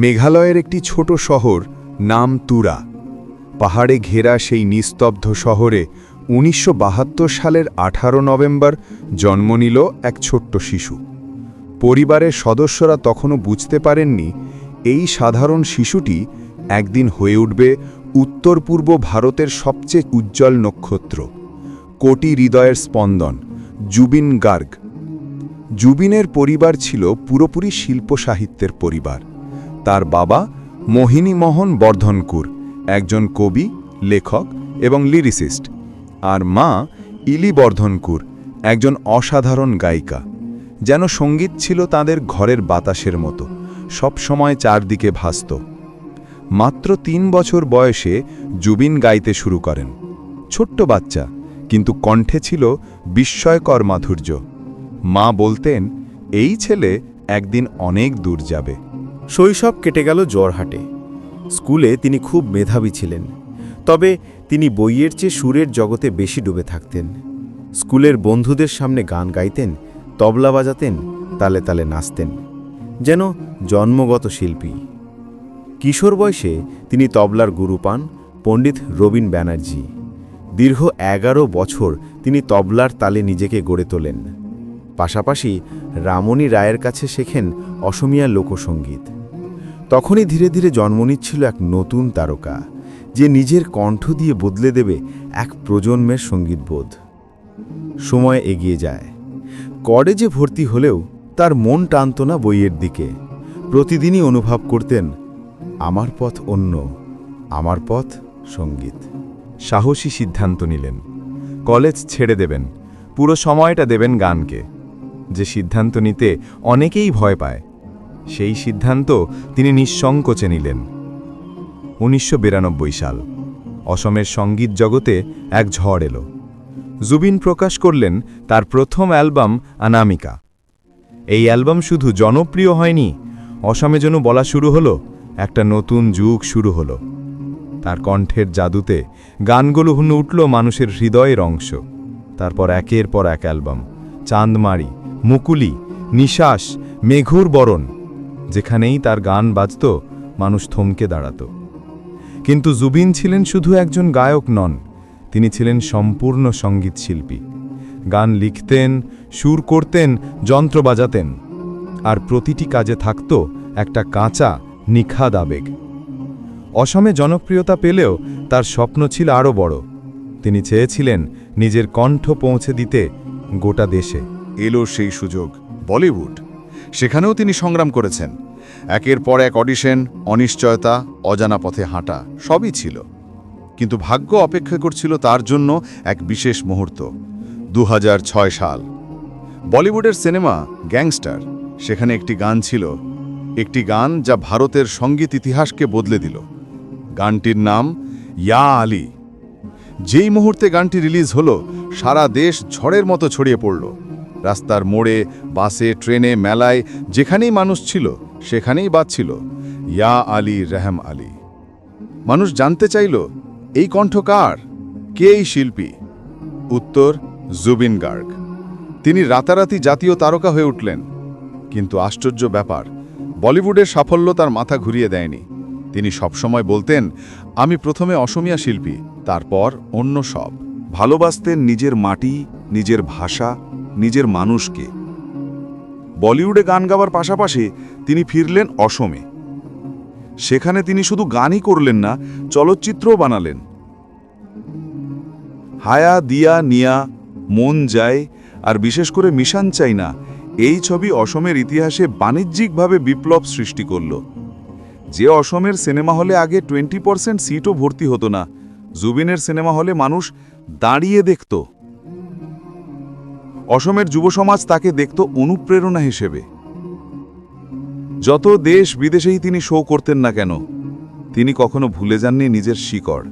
মেঘালয়ের একটি ছোট শহর নাম তুরা। পাহাড়ে ঘেরা সেই নিস্তব্ধ শহরে উনিশশো বাহাত্তর সালের আঠারো নভেম্বর জন্ম নিল এক ছোট্ট শিশু। পরিবারের সদস্যরা তখনও বুঝতে পারেননি এই সাধারণ শিশুটি একদিন হয়ে উঠবে উত্তর পূর্ব ভারতের সবচেয়ে উজ্জ্বল নক্ষত্র, কোটি হৃদয়ের স্পন্দন, জুবিন গার্গ। জুবিনের পরিবার ছিল পুরোপুরি শিল্প সাহিত্যের পরিবার। তার বাবা মোহিনী মোহন বর্ধনকুর, একজন কবি, লেখক এবং লিরিসিস্ট। আর মা ইলি বর্ধনকুর, একজন অসাধারণ গায়িকা। যেন সংগীত ছিল তাদের ঘরের বাতাসের মতো, সব সময় চারদিকে ভাসত। মাত্র তিন বছর বয়সে জুবিন গাইতে শুরু করেন। ছোট্ট বাচ্চা, কিন্তু কণ্ঠে ছিল বিস্ময়কর মাধুর্য। মা বলতেন, এই ছেলে একদিন অনেক দূর যাবে। শৈশব কেটে গেল জ্বরহাটে স্কুলে তিনি খুব মেধাবী ছিলেন, তবে তিনি বইয়ের চেয়ে সুরের জগতে বেশি ডুবে থাকতেন। স্কুলের বন্ধুদের সামনে গান গাইতেন, তবলা বাজাতেন, তালে তালে নাচতেন, যেন জন্মগত শিল্পী। কিশোর বয়সে তিনি তবলার গুরু পান পণ্ডিত রবীন ব্যানার্জি। দীর্ঘ এগারো বছর তিনি তবলার তালে নিজেকে গড়ে তোলেন। পাশাপাশি রামণী রায়ের কাছে শেখেন অসমিয়া লোকসঙ্গীত তখনই ধীরে ধীরে জন্ম নিচ্ছিল এক নতুন তারকা, যে নিজের কণ্ঠ দিয়ে বদলে দেবে এক প্রজন্মের সঙ্গীতবোধ সময় এগিয়ে যায়। কলেজে ভর্তি হলেও তার মন টানত না বইয়ের দিকে। প্রতিদিনই অনুভব করতেন, আমার পথ অন্য, আমার পথ সংগীত। সাহসী সিদ্ধান্ত নিলেন। কলেজ ছেড়ে দেবেন, পুরো সময়টা দেবেন গানকে। যে সিদ্ধান্ত নিতে অনেকেই ভয় পায় সেই সিদ্ধান্ত তিনি নিঃসংকোচে নিলেন। উনিশশো বিরানব্বই সাল অসমের সংগীত জগতে এক ঝড় এলো। জুবিন প্রকাশ করলেন তার প্রথম অ্যালবাম অনামিকা এই অ্যালবাম শুধু জনপ্রিয় হয়নি, অসমে যেন বলা শুরু হলো, একটা নতুন যুগ শুরু হলো। তার কণ্ঠের জাদুতে গানগুলো হুন উঠল মানুষের হৃদয়ের অংশ। তারপর একের পর এক অ্যালবাম, চাঁদমারি, মুকুলি, নিশ্বাস, মেঘুর বরণ। যেখানেই তার গান বাজত, মানুষ থমকে দাঁড়াত। কিন্তু জুবিন ছিলেন শুধু একজন গায়ক নন, তিনি ছিলেন সম্পূর্ণ সংগীত শিল্পী। গান লিখতেন, সুর করতেন, যন্ত্র বাজাতেন, আর প্রতিটি কাজে থাকত একটা কাঁচা, নিখাদ আবেগ। অসমে জনপ্রিয়তা পেলেও তার স্বপ্ন ছিল আরও বড়। তিনি চেয়েছিলেন নিজের কণ্ঠ পৌঁছে দিতে গোটা দেশে। এলো সেই সুযোগ, বলিউড। সেখানেও তিনি সংগ্রাম করেছেন। একের পর এক অডিশন, অনিশ্চয়তা, অজানা পথে হাঁটা, সবই ছিল। কিন্তু ভাগ্য অপেক্ষা করছিল তার জন্য এক বিশেষ মুহূর্ত দু হাজার ছয় সাল। বলিউডের সিনেমা গ্যাংস্টার, সেখানে একটি গান ছিল, একটি গান যা ভারতের সংগীত ইতিহাসকে বদলে দিল। গানটির নাম ইয়া আলী। যেই মুহূর্তে গানটি রিলিজ হলো, সারা দেশ ঝড়ের মতো ছড়িয়ে পড়ল। রাস্তার মোড়ে, বাসে, ট্রেনে, মেলায় যেখানেই মানুষ ছিল, সেখানেই বাজছিল ইয়া আলী রেহম আলী। মানুষ জানতে চাইল, এই কণ্ঠ কার? কে এই শিল্পী? উত্তর, জুবিন গার্গ। তিনি রাতারাতি জাতীয় তারকা হয়ে উঠলেন। কিন্তু আশ্চর্য ব্যাপার, বলিউডের সাফল্য তার মাথা ঘুরিয়ে দেয়নি। তিনি সবসময় বলতেন, আমি প্রথমে অসমিয়া শিল্পী, তারপর অন্য সব। ভালোবাসতেন নিজের মাটি, নিজের ভাষা নিজের মানুষকে। বলিউডে গান গাওয়ার পাশাপাশি তিনি ফিরলেন অসমে। সেখানে তিনি শুধু গানই করলেন না, চলচ্চিত্রও বানালেন। হায়া, দিয়া, নিয়া, মন যায়, আর বিশেষ করে মিশান চাই না, এই ছবি অসমের ইতিহাসে বাণিজ্যিকভাবে বিপ্লব সৃষ্টি করল। যে অসমের সিনেমা হলে আগে টোয়েন্টি পার্সেন্ট সিটও ভর্তি হতো না, জুবিনের সিনেমা হলে মানুষ দাঁড়িয়ে দেখত। অসমের যুব সমাজ তাকে দেখত অনুপ্রেরণা হিসেবে। যত দেশ বিদেশেই তিনি শো করতেন না কেন, তিনি কখনো ভুলে যাননি নিজের শিকড়।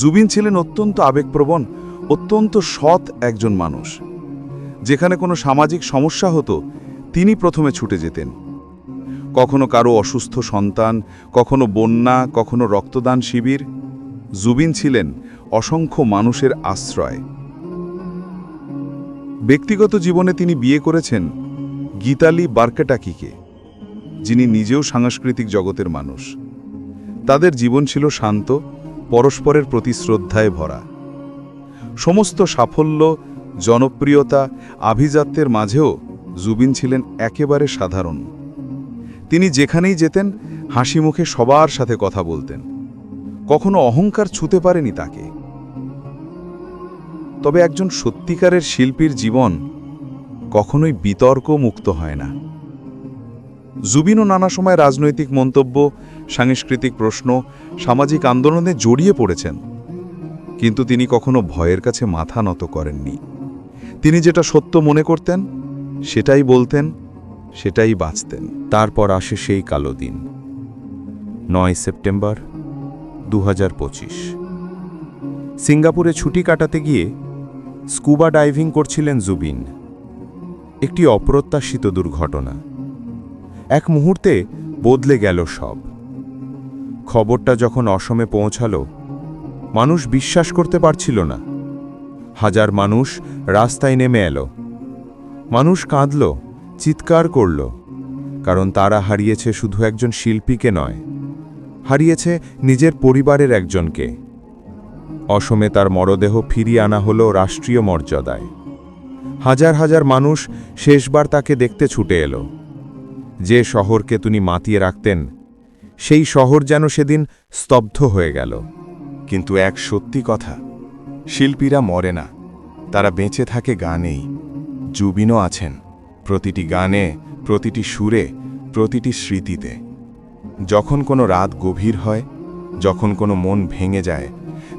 জুবিন ছিলেন অত্যন্ত আবেগপ্রবণ, অত্যন্ত সৎ একজন মানুষ। যেখানে কোনো সামাজিক সমস্যা হতো, তিনি প্রথমে ছুটে যেতেন। কখনো কারও অসুস্থ সন্তান, কখনো বন্যা, কখনো রক্তদান শিবির। জুবিন ছিলেন অসংখ্য মানুষের আশ্রয়। ব্যক্তিগত জীবনে তিনি বিয়ে করেছেন গীতালি বার্কেটাকিকে, যিনি নিজেও সাংস্কৃতিক জগতের মানুষ। তাদের জীবন ছিল শান্ত, পরস্পরের প্রতি শ্রদ্ধায় ভরা। সমস্ত সাফল্য, জনপ্রিয়তা, আভিজাত্যের মাঝেও জুবিন ছিলেন একেবারে সাধারণ। তিনি যেখানেই যেতেন হাসি মুখে সবার সাথে কথা বলতেন। কখনো অহংকার ছুতে পারেনি তাকে। তবে একজন সত্যিকারের শিল্পীর জীবন কখনোই বিতর্ক মুক্ত হয় না। জুবিনও নানা সময় রাজনৈতিক মন্তব্য, সাংস্কৃতিক প্রশ্ন, সামাজিক আন্দোলনে জড়িয়ে পড়েছেন। কিন্তু তিনি কখনো ভয়ের কাছে মাথা নত করেননি। তিনি যেটা সত্য মনে করতেন, সেটাই বলতেন, সেটাই বাঁচতেন। তারপর আসে সেই কালো দিন। নয় সেপ্টেম্বর দু হাজার পঁচিশ। সিঙ্গাপুরে ছুটি কাটাতে গিয়ে স্কুবা ডাইভিং করছিলেন জুবিন। একটি অপ্রত্যাশিত দুর্ঘটনা। এক মুহূর্তে বদলে গেল সব। খবরটা যখন অসমে পৌঁছালো, মানুষ বিশ্বাস করতে পারছিল না। হাজার মানুষ রাস্তায় নেমে এলো। মানুষ কাঁদল, চিৎকার করল, কারণ তারা হারিয়েছে শুধু একজন শিল্পীকে নয়, হারিয়েছে নিজের পরিবারের একজনকে। অসমে তার মরদেহ ফিরিয়ে আনা হল রাষ্ট্রীয় মর্যাদায়। হাজার হাজার মানুষ শেষবার তাকে দেখতে ছুটে এলো। যে শহরকে তিনি মাতিয়ে রাখতেন, সেই শহর যেন সেদিন স্তব্ধ হয়ে গেল। কিন্তু এক সত্যি কথা, শিল্পীরা মরে না, তারা বেঁচে থাকে গানেই। জুবিনও আছেন, প্রতিটি গানে, প্রতিটি সুরে, প্রতিটি স্মৃতিতে। যখন কোনো রাত গভীর হয়, যখন কোনো মন ভেঙে যায়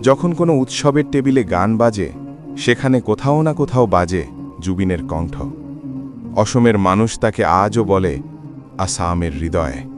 যখন কোনো উৎসবের টেবিলে গান বাজে, সেখানে কোথাও না কোথাও বাজে জুবিনের কণ্ঠ। অসমের মানুষ তাকে আজও বলে, আসামের হৃদয়।